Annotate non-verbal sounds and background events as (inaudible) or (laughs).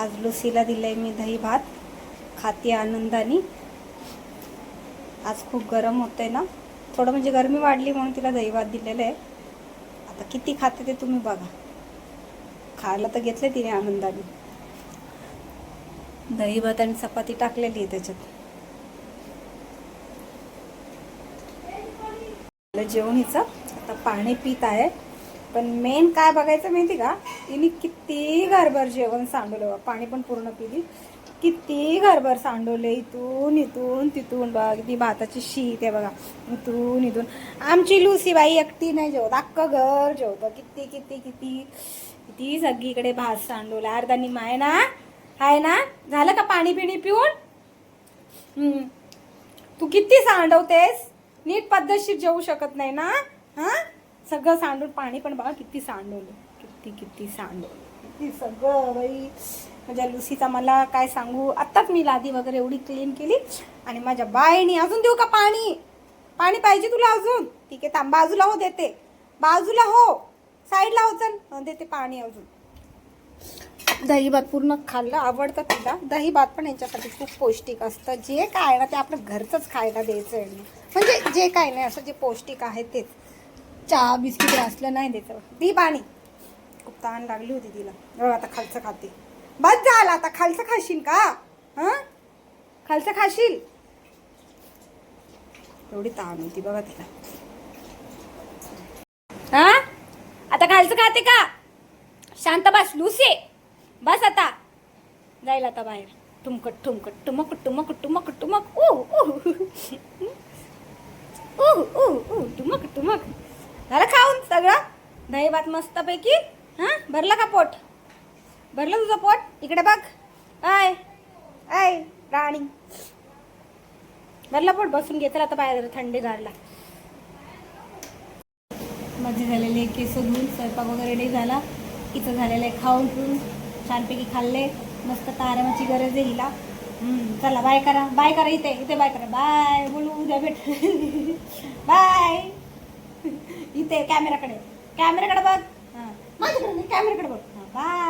आज लुसीला दिलंय मी दही भात खाते आनंदाने. आज खूप गरम होतंय ना? थोडं म्हणजे गरमी वाढली म्हणून तिला दही भात दिलेलं आहे. आता किती खाते ते तुम्ही बघा. खायला तर घेतले तिने आनंदाने. दही भात आणि चपाती टाकलेली आहे त्याच्यात. जेवण हिचं. आता पाणी पित आहे. पण मेन काय बघायचं माहिती का? तिने किती घरभर जेवण सांडवलं बा. पाणी पण पूर्ण पिली. किती घरभर सांडवले इथून इथून तिथून बघ. ती भाताची शीत आहे बघा. इथून इथून. आमची लुसी बाई एकटी नाही जेवत. अख्खं घर जेवतं. किती किती किती. किती सगळीकडे भात सांडवला. अर्धानी माय आहे ना? आहे ना? झालं का पाणी पिणी पिऊन? तू किती सांडवतेस? नीट पद्धतशीर जेवू शकत नाही ना? हा? सगळं सांडून पाणी पण बघा किती सांडवलं. किती किती सांडवलं. किती सगळं बाई. माझ्या लुसीचा मला काय सांगू? आत्ताच मी लादी वगैरे एवढी क्लीन केली आणि माझ्या बाईनी अजून देऊ का पाणी? पाणी पाहिजे तुला अजून. ठीक आहे थांब बाजूला हो देते. बाजूला हो साईडला हो चल. देते पाणी अजून. दही भात पूर्ण खाल्लं आवडतं तिला. दही भात पण यांच्यासाठी खूप पौष्टिक असतं. जे काय ना ते आपलं घरचंच खायला द्यायचं आहे. म्हणजे जे काय नाही असं जे पौष्टिक आहे तेच. चहा बिस्किट असलं नाही त्याचं ती पाणी. खूप तहान लागली होती तिला. बघ आता खालचं खाते. बस झालं आता. खालचं खाशील का? हां? खालचं खाशील? एवढी तहान होती बघा तिला. हा? आता खालचं खाते का? शांत बस लुसे. बस आता. जाईल आता बाहेर. ठुमकट ठुमकट टुमक टुमक टुमक टुमक ओ ऊ ऊ ऊ ऊ टुमक टुमक झालं खाऊन सगळं दही भात मस्तपैकी हां? भरलं का पोट? भरलं तुझं पोट? इकडे बघ. आय आय राणी. भरलं पोट? बसून घेतलं आता बाहेर थंडी गारला. माझे झालेले केस धुवून. स्वयंपाक वगैरे रेडी झाला. इथं झालेलं आहे खाऊन पिऊन. छानपैकी खाल्ले. मस्त आरामाची गरज आहे हिला. चला बाय करा. बाय करा इथे. इथे बाय करा. बाय बोलू उद्या भेट. (laughs) बाय. इथे कॅमेराकडे. कॅमेराकडे बघ. हां. माझ्याकडे नाही कॅमेराकडे बघ. बाय.